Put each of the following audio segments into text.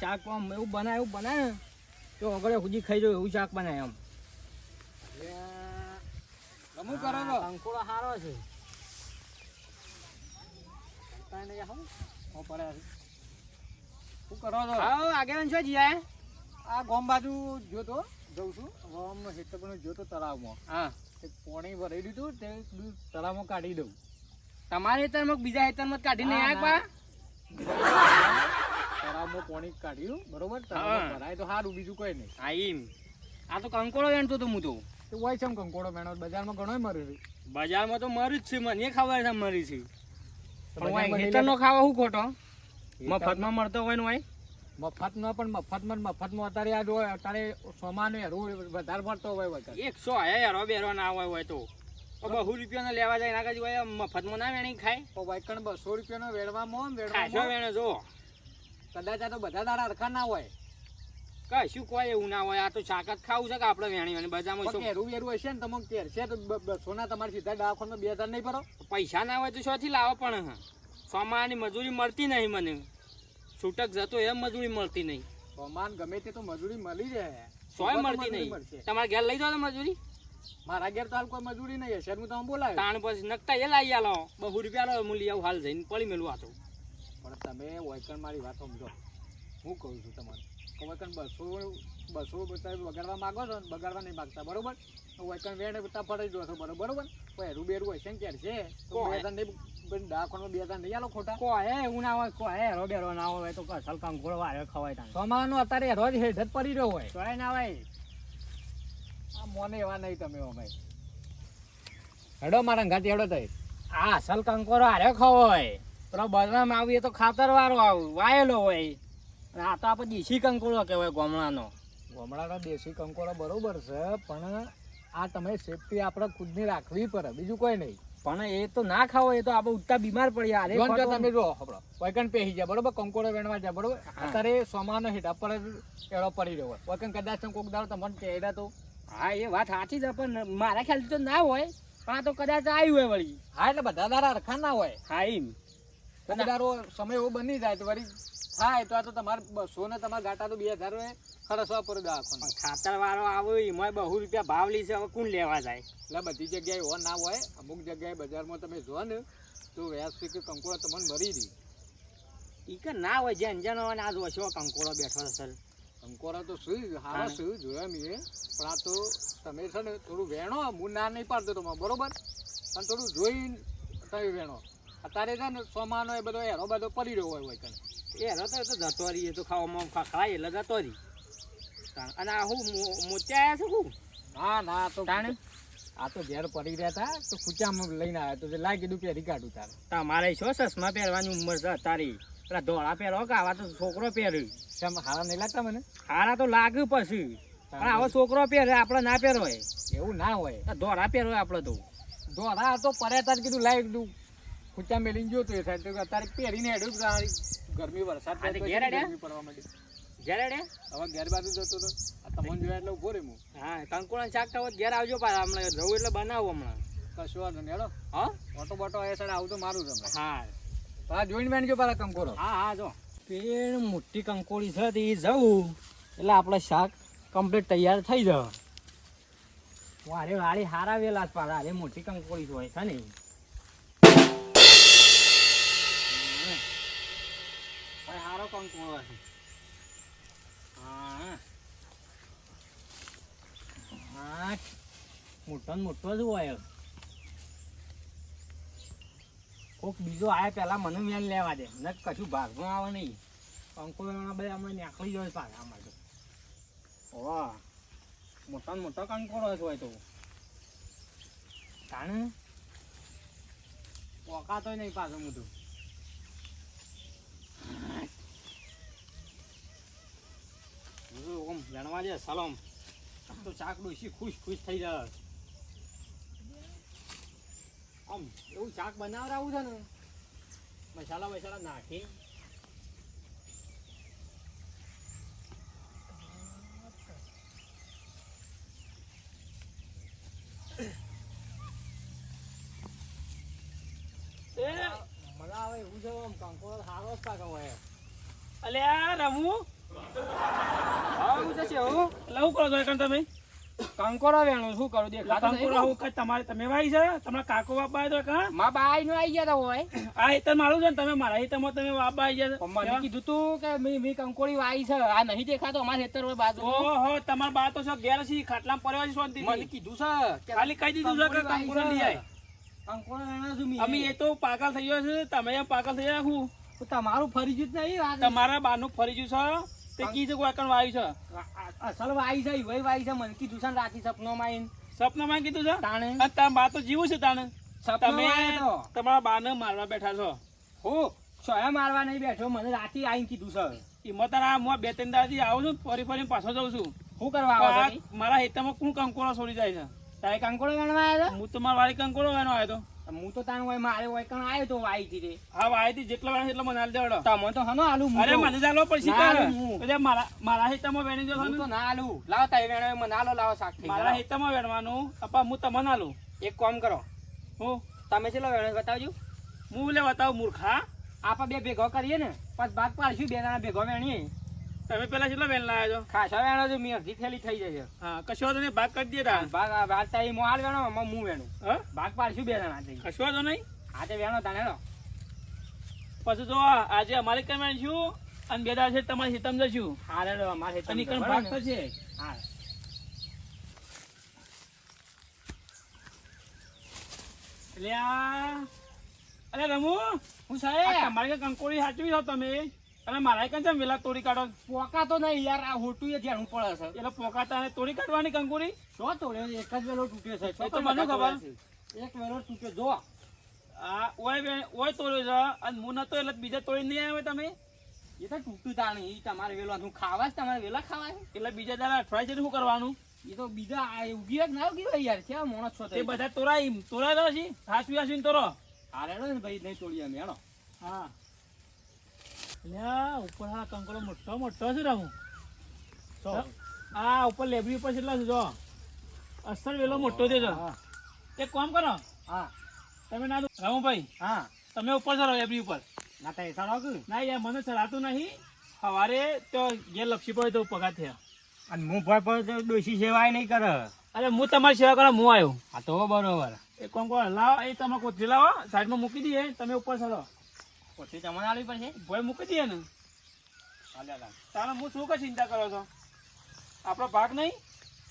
શાક એવું બનાય એવું બનાય તો આગળ સુધી ખાઈ જાવ એવું શાક બનાય એમ ગમું કરો છો આ સારો છે. શું કરો? છો હા આગળ શું જીયા આ ગોમ બાજુ જોતો જઉં છું. ગોમનો હેઠળ પણ જોતો તળાવમાં. હા. તે પાણી ભરાઈ દીધું તે તળાવમાં કાઢી દઉં. તમારે હેતરમાં બીજા હેતરમાં કાઢીને. પા તળાવમાં પાણી કાઢ્યું બરોબર? હા. તળાવમાં ભરાય તો સારું બીજું કોઈ નહીં. હા એમ આ તો કંકોડો વેણતો તો હું તો. તો હોય છે કંકોડો મેણો બજારમાં ઘણો મરે છે બજારમાં તો મરી જ છે મને ખબર છે મરી છે. પણ હેતરનો. ખાવા શું ખોટો? મફતમાં મળતો હોય ને હોય મફતમાં પણ મફતમાં મફતમાં. અત્યારે આ જો અત્યારે સોમાનો હેરું વધારે મળતો હોય એકસો હે યારો બેરો ના હોય હોય તો. બહુ રૂપિયાનો લેવા જાય એના કાજી હોય મફતમાં ના વેણી ખાય? તો વાયકણ બસો રૂપિયાનો વેડવામાં વેડવા વેણે જો. કદાચ આ તો બધા દાડા હરખા ના હોય. કશું કોઈ એવું ના હોય. આ તો શાક જ ખાવું છે કે આપણે વેણી અને બજારમાં શું? કેરું વેરું હશે ને તમે કેરશે તો સોના તમારે સીધા દવાખાનામાં બે હજાર નહીં ભરો. પૈસા ના હોય તો શોથી લાવો પણ સોમાની મજૂરી મળતી નહીં મને. છૂટક જતો એમ મજૂરી મળતી નહીં. સોમાન ગમે તે તો મજૂરી મળી જાય સોય મળતી નહીં. તમારે ઘેર લઈ જાઓ મજૂરી? મારા ઘેર તો હાલ કોઈ મજૂરી નહીં હશે હું તમે બોલાવ્યો તાણ પછી નકતા એ લાવી આલો. બહુ રૂપિયા લો હું લઈ આવું હાલ જઈને પડી મેલું આ પણ તમે વૈકણ મારી વાત સમજો. હું કહું છું તમારે કે વૈકણ બસો બસો બગાડવા માગો છો બગાડવા નહીં માગતા બરોબર? તો વૈકણ વેણ બધા પડી દો છો બરોબર બરોબર? કોઈ હેરું બેરું હોય ને ક્યારે છે? તો કોઈ. બે હજાર નહીં પણ બે હજાર નહીં આલો ખોટા. કો હે હું ના હોય કોઈ હેરો બેરો ના હોય તો સલકામ વારે ખવાય તાણ. સોમાનો અત્યારે હેરો જ હેઠ પડી રહ્યો હોય. કોઈ ના હોય. આ મોને એવા નહીં તમે અમે. હેડો મારા ઘાટી હેડો થઈ આ અસલ કંકોરો હારે ખવાય પેલો બદનામ આવીએ તો ખાતર વાળો આવે વાયેલો હોય. અને આ તો આપણે દેશી કંકોડો કહેવાય ગામડાનો. ગમડાનો દેશી કંકોરો બરોબર છે પણ આ તમે સેફટી આપણે ખુદની રાખવી પડે બીજું કોઈ નહીં. પણ એ તો ના ખાવો એ તો આપણે ઉઠતા બીમાર પડી અરે જો તમે જો હબળો વૈકણ પેહી જાય બરોબર? કંકોડો વેણવા જાય બરોબર? અત્યારે સોમાનો હેઠા પર એડો પડી રહ્યો હોય. વૈકણ કદાચ કોક દાડો તમને કહેડા તો હા એ વાત સાચી છે પણ મારા ખ્યાલથી તો ના હોય. પણ આ તો કદાચ આવ્યું હોય વળી. હા એટલે બધા દારા રખા ના હોય. હા એમ. કોક સમય એવો બની જાય તો વળી થાય તો આ તો તમારે બસો ને તમારા ગાટા તો બે હજાર હોય ખરસવા પડે દવાખાને. ખાતર વાળો આવે એમાં બહુ રૂપિયા ભાવ લે છે હવે કોણ લેવા જાય? એટલે બધી જગ્યાએ એવો ના હોય અમુક જગ્યાએ બજારમાં તમે જો ને તો વ્યાસપીક કંકોડો તમને મરી દી એ કે ના હોય જેન જેનો હોય ને આ જો શો કંકોડો બેઠો છે સર કંકોડા તો સુઈ હારા સુઈ જોયા મેં પણ આ તો તમે છે ને થોડું વેણો હું ના નહીં પાડતો તમારે બરોબર? પણ થોડું જોઈને તમે વેણો. અત્યારે છે ને સોમાનો એ બધો હેરો બધો પડી રહ્યો હોય હોય. એ હેરો તો એ તો જતો રહી એ તો ખાવામાં ખાય એટલે જતો રહી. અને આ હું મોત્યા આવ્યા છું હું? ના ના તો તાણે? આ તો ઘેર પડી રહ્યા હતા તો ખૂચામાં લઈને આવ્યા તો લાગી કીધું પહેરી કાઢું તારે. તમારે છો ચશ્મા પહેરવાની ઉંમર છે તારી પેલા ધોળા પહેરો કે આવા તો છોકરો પહેર્યું. કેમ હારા નહીં લાગતા મને? હારા તો લાગે પછી. પણ આવો છોકરો પહેરે આપણે ના પહેરો એવું ના હોય. ધોળા પહેરો આપણે તો. ધોળા તો પડ્યા તાર કીધું લાઈ કીધું. કૂચા મેલીને જોતું એ સાઈડ તો અત્યારે પહેરીને હેડ્યું ગરમી વરસાદ ઘેર પડવા માંડી. ઘેર હેડે હવે ઘેર બાજુ જતો તો આ તમને જોયા એટલે ઊભો રે હું. હા કંકુણા શાક ખાવ ઘેર આવજો પાછા. હમણાં જવું એટલે બનાવું હમણાં. કશું વાંધો નહીં હેડો. હા? ઓટો બોટો એ સાઈડ આવતો મારું તમે હા. પાછા જોઈને બેન ગયો પાછા કંકોરો. હા હા જો. પેણ મોટી કંકોળી છે તે જવું. એટલે આપણે શાક કમ્પ્લીટ તૈયાર થઈ જાવ વારે વાળી હારા વેલા જ પાછા અરે મોટી કંકોળી જ હોય છે ને. હારો કંકોળો છે હા. હા. મોટો મોટો જ હોય. કોક બીજો આયા પેલા મને મેન લેવા દે. ન કશું ભાગમાં આવે નહીં. કંકોડા બધા અમે નીકળી જાય પાછા અમારે તો. વાહ મોટા મોટા કંકોડો જ હોય તો. તાણે? પોકાતો નહીં પાછો મોટું ઓમ જાણવા દે, સલામ. તો ચાક ડોસી ખુશ ખુશ થઈ જાય. આમ એવું શાક બનાવડાવું છે ને મસાલા મસાલા નાખી મજા આવે એવું છે આમ કંકોડો સારો આવો જ પાકા હોય અલ્યા રમુ આવું જશે હું એટલે શું કરો છો એકણ તમે કંકોડો વેણું શું કરું? દે કંકોરા કંકુરા હું કઈ તમારે તમે વાઈ છે તમારા કાકો બાપા તો કાં માં બાઈ નો આઈ ગયા તા હોય. આ હેતર મારું છે ને તમે મારા હેતરમાં તમે બાપા આઈ ગયા મને કીધું તું કે મી મી કંકોરી વાઈ છે આ નહીં દેખાતો અમાર હેતર હોય બાજુ. ઓહો તમાર બા તો છે ઘેર છે ખાટલામાં પડ્યો છે શાંતિથી. મને કીધું છે ખાલી કહી દીધું છે કે કંકોરા લઈ આય. મી. અમે એ તો પાગલ થઈ ગયો છે તમે પાગલ થઈ ગયા હું તમારું ફરી જ નહીં તમારા બાનું ફરી ગયું છે. તે કીધું કોઈ વાયું છે? અસલ વાઈ છે ઈવોય વાઈ છે મને કીધું છે ને રાતી સપનોમાં આઈને. સપનામાં કીધું છે? તાણે. અને તારા બા તો જીવું છે તાણે. તમે તમારા બાને મારવા બેઠા છો. હું સોયા મારવા નહીં બેઠો મને રાતી આઈને કીધું છે. એમાં તારા હું બે ત્રણ દાદી આવું છું ફરી ફરી પાછો જઉં છું. શું કરવા આવો? મારા હેતામાં કોણ કંકોડો છોડી જાય છે? તારે કંકોડો ગણવા આવ્યો હું તો મારા વાળી કંકોડો ગણવા આવ્યો હતો તો. હું તો તાણ હોય મારે હોય કણ આવ્યો તો વાઈ થી રે. હા વાયથી જેટલો વેણ એટલો મને હાલ દેવડો. તમે તો હનો આલુ અરે મને ચાલો હું. એટલે મારા મારા હેતામાં વેણી જો હું તો ના આલુ. લાવો તાઈ વેણો મને આલો લાવો શાક થઈ મારા હેતામાં વેણવાનું. અપા હું તમને આલુ. એક કામ કરો. હું? તમે ચેલો વેણો બતાવજો. હું લે બતાવું મૂર્ખા. આપા બે ભેગો કરીએ ને પછી બાદ પાડશું બે જણા ભેગો વેણીએ. તમે પેલા કેટલો વેન લાવ્યો છો? ખાસા વેણો છે મેં અડધી થેલી થઈ જશે હા કશો વાંધો નહીં ભાગ કરી દે તા ભાગ તાઈ મો હાલ વેણો આમાં હું વેણું. હા? ભાગ પાડશું બે જણા થઈ કશો વાંધો નહીં. આજે વેણો તાને નો પછી જો આજે અમારે કઈ વેણ છું અને બે દાડા છે તમારે હિતમ જશું હા રેડો અમારે અને કણ ભાગ થશે. હા. એટલે અરે રમુ હું સાહેબ તમારી કઈ કંકોડી સાચવી છો તમે? અને મારા છે વેલા તોડી કાઢો? પોકા તો નહીં યાર આ હોટું એ ધ્યાન પડે છે. એટલે પોકાતા ને તોડી કાઢવાની કંકુરી શો તોડ્યો એક જ વેલો તૂટ્યો છે. એ તો મને ખબર. એક વેલો તૂટ્યો જો. આ ઓય ઓય તોડ્યો છે. અને હું નતો એટલે બીજા તોડી નહીં આવે તમે? એ તો તૂટ્યું તાણી એ તમારે વેલો હું ખાવા જ તમારે વેલા ખાવા એટલે બીજા દાડા અઠવાડિયે છે શું કરવાનું? એ તો બીજા આ ઉગી જ ના ઉગી યાર. કેવા મોણસ છો તે બધા તોરાય તોરાય છે હાથવી હાથવીને તોરો. હારે ને ભાઈ નહીં તોડીએ અમે હા. લ્યા ઉપર હા કંકોડો મોટો મોટો છે રામુ આ ઉપર લેબડી ઉપર કેટલા છે જો અસર વેલો મોટો છે જો. હા. એક કામ કરો. હા. તમે ના રામુભાઈ હા. તમે ઉપર ચડો લેબરી ઉપર. ના તો એસા રાખ ના યાર મને ચડાતું નહીં. સવારે તો ઘેર લપસી પડે તો પગાર થયા. અને હું ભય પર ડોશી સેવાય નહીં કરે. અરે હું તમારી સેવા કરવા હું આવ્યો. હા તો બરોબર. એક કોમ કરો લાવો એ તમે કોથળી લાવો સાઈડમાં મૂકી દઈએ તમે ઉપર ચડો પછી તમને આવી પડશે? ભોય મૂકી દઈએ ને. તારે હું શું કઈ ચિંતા કરો છો? આપણો ભાગ નહીં?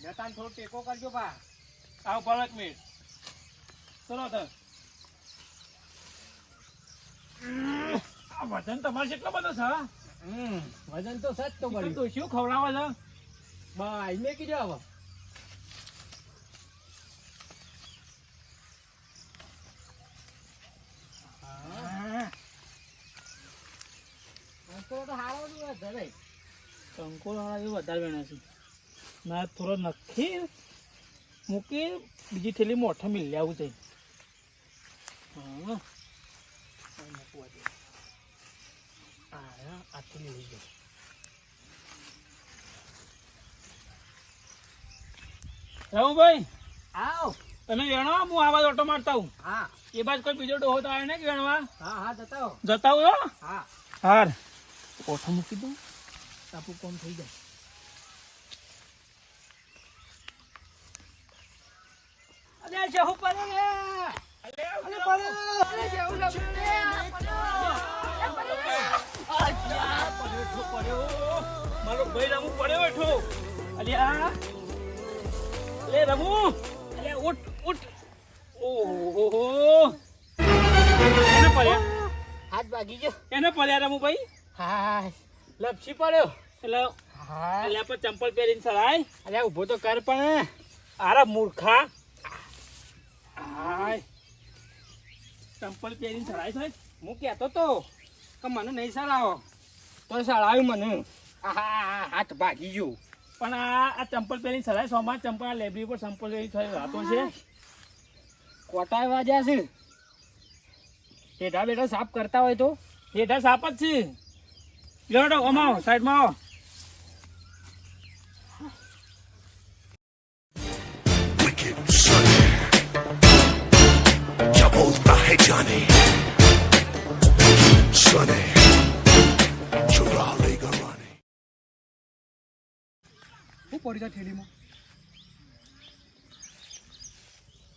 જતાને થોડો ટેકો કરજો પા આવો ઊભા એક મિનિટ. ચલો તો. વજન તમારે કેટલો બધો છે હમ વજન તો સચ તો તો તો શું ખવડાવે છે. બાઈ મેં કીધું હવે તો હારો જ હોય કંકોડો વાળા વધારે વેણે છે. ના થોડો નક્કી મૂકી બીજી થેલી મોઠા મિલ આવું છે. હા. આ થેલી લઈ આવ. તમે વેણો? હું આવા ઓટો મારતા હું હા. એ બાજુ કોઈ બીજો ડોહો તો ને વેણવા? હા હા જતા. જતા હો? હા. હાર. ઓઠો મૂકી દઉં તાપુ કોમ થઈ જાય અરે જહુ પડે અરે પડે મારો ભાઈ રમુ પડ્યો એઠો અલ્યા લે રમુ અલ્યા ઉઠ ઉઠ ઓહો એને પડ્યા હાથ ભાગી ગયો એને પડ્યા રમુ ભાઈ હા લપસી પડ્યો. એટલે હા એટલે પણ ચંપલ પહેરીને ચડાય. અરે ઊભો તો કર પણ આરા મૂર્ખા. હાય. ચંપલ પહેરીને ચડાય છે. હું કહેતો તો કે મને નહીં સડાવો તો સડાવ્યું મને. આહા, હાથ ભાગી ગયું. પણ આ આ ચંપલ પહેરીને સળાય સોમાં ચંપલ આ લેબરી પર ચંપલ પહેરી થઈ રાતો છે. કોટાય વાજ્યા છે. હેઠા બેઠા સાફ કરતા હોય તો? હેઠા સાફ જ છે. લેડો અમાવો સાઈડમાં આવો बोलता है जाने सुने चुरा लेगा राने वो पड़ी जा ठेली में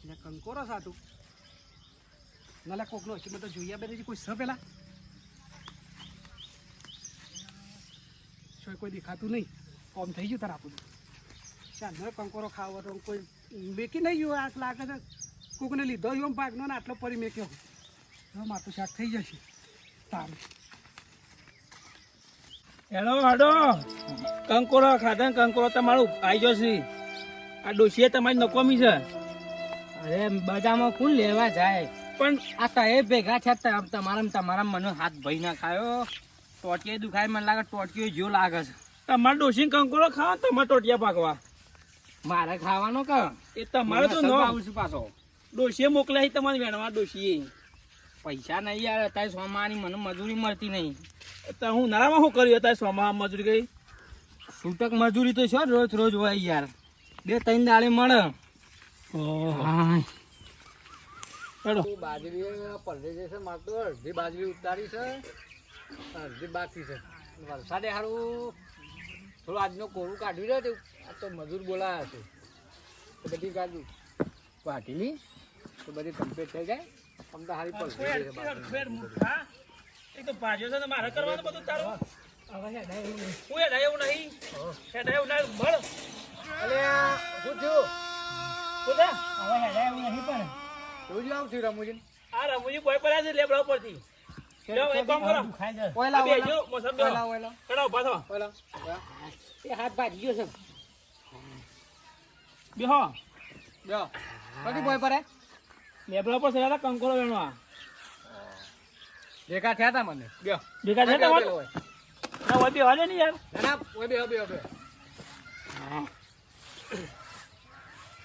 ને કંકોરો સાટું હશે બધા જોઈએ બેરેજી કોઈ સ પેલા? કોઈ દેખાતું નહીં. કોમ થઈ ગયું તાર આપણું. ચાંદનો કંકોરો ખાવો તો કોઈ મેકી નહીં ગયું આસ લાગે છે કોકને લીધો એમ પાકનો ને આટલો પરી મેક્યો. હવે માથું શાક થઈ જશે. તારું. હેલો હાડો. કંકોરો ખાધા ને કંકોરો તમારું આવી જશે આ ડોશીએ તમારી નકોમી છે. અરે બધામાં કોણ લેવા જાય. પણ આ તો એ ભેગા છે તમારા ને તમારા મને હાથ ભય ના ખાયો. ટોટિયા દુખાય મને લાગે ટોટિયો જો લાગે છે. તમારે ડોસી કંકોરો ખાવા તમારે ટોટિયા પાકવા. મારે ખાવાનો કે? એ તમારે તો નો. આવું છું પાછો. ડોસીએ મોકલ્યા છે તમારે વેણવા ડોશીએ. પૈસા નહીં યાર અત્યારે સોમાની મને મજૂરી મળતી નહીં. તો હું નારામાં શું કર્યું? અત્યારે સોમા મજૂરી ગઈ છૂટક મજૂરી તો છો રોજ રોજ હોય યાર. બે ત્રણ દાડે મળે. હા. બાજરી પલળી જશે મારે તો અડધી બાજરી ઉતારી છે. અડધી બાકી છે. વરસાદે સારું થોડું આજનો કોરું કાઢી રહ્યો છે આ તો મજૂર બોલાયા છે. તો બધી કાઢ્યું વાટીલી તો બધી કમ્પ્લીટ થઈ જાય. આમ તો સારી પડશે તો ભાજ્યો છે મારે કરવાનું બધું તારું. હું હેડા એવું નહીં. હેડા એવું નહીં. ભળ અલ્યા, શું થયું. બધા હવે હેડા એવું નહીં પણ. એવું જ રમુજી. આ રમુજી બોય પડ્યા છે લેબડા ઉપરથી. હાથ ભાજી ગયો છે. બેહો. જો કદી બોય પર. ઉપર ચડ્યા હતા કંકોરો વેણવા. ભેગા થયા હતા મને. બ્યો ભેગા છે તમારે ના હોય બેહવા દે ને યાર. ના ના ઓય બે બે બે.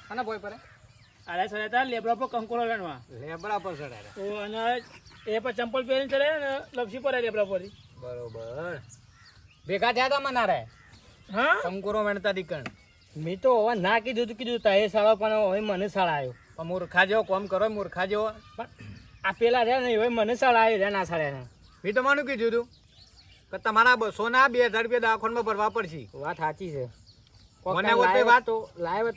આના બોય પર. અરે ચડ્યા હતા લેબડા પર વેણવા લેબડા પર ચડાયા તો અને એ પર ચંપલ પહેરીને ચડ્યા ને લપસી પડે લેબડા પર બરોબર. ભેગા થયા હતા મને રે હા? કંકુરો વેણતા દીકણ. મેં તો હવે ના કીધું તું કીધું તા એ સાળો પણ હવે મને સાળા આવ્યો પણ મૂર્ખા જેવો કોમ કરો મૂર્ખા જેવો. પણ આ પેલા રહ્યા ને હવે મને સાળા આવ્યો રહ્યા ના સાળ્યા મેં માનું કીધું હતું કે તમારા બસો ના બે હજાર રૂપિયા દવાખાનામાં ભરવા પડશે. વાત સાચી છે. મને તો વાત- તો લાવ્યો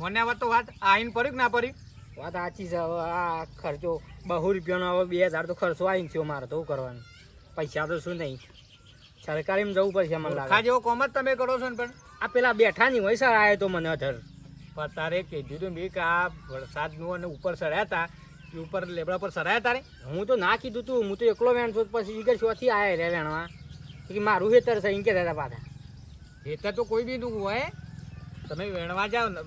મને હવે તો વાત આઈને પડ્યું કે ના પડી? વાત સાચી છે હવે આ ખર્ચો બહુ રૂપિયાનો હવે બે હજાર તો ખર્ચો આવીને થયો મારે તો કરવાનું? પૈસા તો શું નહીં. સરકારીમાં જવું પડશે મને લાગે. જેવો કોમ જ તમે કરો છો ને પણ. આ પેલા બેઠા નહીં હોય સર આવ્યો તો મને અધર. પણ તારે કીધું હતું મેં કે આ વરસાદનું અને ઉપર ચડ્યા હતા. એ ઉપર લેબડા પર ચડાયા તારે? હું તો ના કીધું તું હું તો એકલો વેણ છું પછી ઈગર શોથી આવ્યા રે વેણવા. કે મારું હેતર છે એમ કે દાદા પાછા. હેતર તો કોઈ બી નું હોય. તમે વેણવા જાઓ ને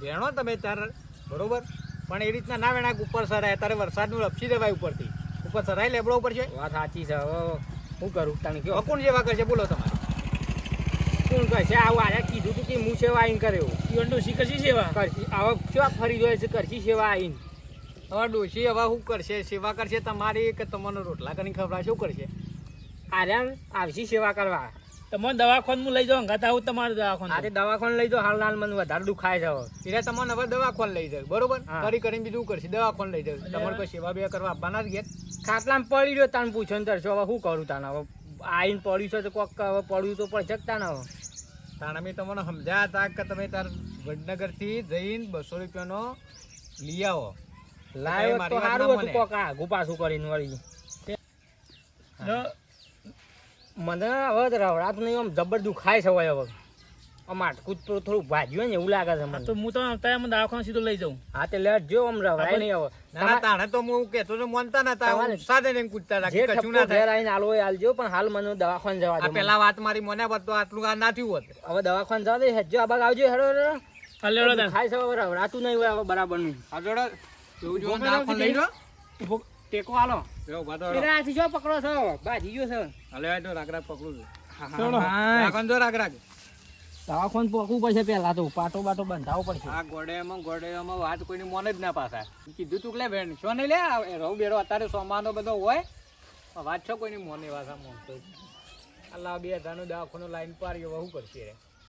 વેણો તમે ત્યારે બરોબર? પણ એ રીતના ના વેણાક ઉપર સરાય તારે વરસાદનું લપસી દેવાય ઉપરથી. ઉપર સરાય લેબડો ઉપર છે? વાત સાચી છે હવે શું કરું? તને કહો. કોણ જેવા કરશે બોલો તમારે. કોણ કરશે? આવું આજે કીધું તું કે હું સેવા આવીને એવું ઈવન ડોશી કશી સેવા? કરશી. આવા શું ફરી જોઈએ છે? કરશી સેવા આવીને. હવે ડોશી હવે શું કરશે? સેવા કરશે તમારી કે તમારો રોટલા કરીને ખબર શું કરશે? આર્યા આવશે સેવા કરવા. તમને દવાખાન લઈ જાઉં હંગાત હું તમારે દવાખાન આજે દવાખાન લઈ જાઓ હાલ હાલ મને વધારે દુખાય છે એટલે તમને હવે દવાખાન લઈ જાવ બરોબર. કરી કરીને બીજું કરશે? દવાખાન લઈ જાવ તમારે કોઈ સેવા બે કરવા આપવાના જ ઘેર? ખાટલામાં પડી રહ્યો તાને પૂછો ને તરશો હવે શું કરું તાને હવે આઈને પડ્યું છે તો કોક હવે પડ્યું તો પણ જ તાને હવે. તાણ અમે તમને સમજ્યા હતા કે તમે તાર વડનગરથી જઈને બસો રૂપિયાનો લઈ આવો. લાવ્યો તો સારું હતું મને. કોક આગું પાછું કરીને વળી. મને હવે તો નહીં આમ જબર દુખાય છે હવે હવે. આમ આટકું તો થોડું ભાજ્યું ને એવું લાગે છે મને. તો હું તો અત્યારે મને દવાખાને સીધો લઈ જાઉં. હા તે લેટ જો આમ રવડાય નહીં હવે. ના ના તાણે તો હું કહેતો તો માનતા ના તા ઉત્સાહ દઈને પૂછતા હતા જે કે કશું ના થાય. આવીને આલો હોય આલજો પણ હાલ મને દવાખાને જવા દે. પેલા વાત મારી મને હોત તો આટલું આ ના થયું હોત. હવે દવાખાને જવા દે હેજો આ બાગ આવજો હેડો હેડો. હાલ લેવડો તાન. ખાય છે હવે રવડાતું નહીં હોય હવે બરાબરનું. આ જોડો એવું જો ઊભો દવાખાને લઈ લો. ટેકો આલો. જો ઊભા તો જો પકડો છો. ભાજી ગયો છે. હાલે આ તો રાગ રાગ પકડું છું. રાખો ને જો રાગ રાગ દવાખાને પડશે પેલા તો. પાટો બાટો બંધાવવો પડશે. આ ગોડેમાં ગોડેમાં વાત કોઈની મોને જ ના પાછા કીધું તું કે લે બેન છો નહીં લે? રવ બેડો અત્યારે સોમાનો બધો હોય. વાત છો કોઈની મોને વાસા મોન તો. અલ્લાહ બે હજારનું દવાખાનું લાઈન પાર શું કરશે? રે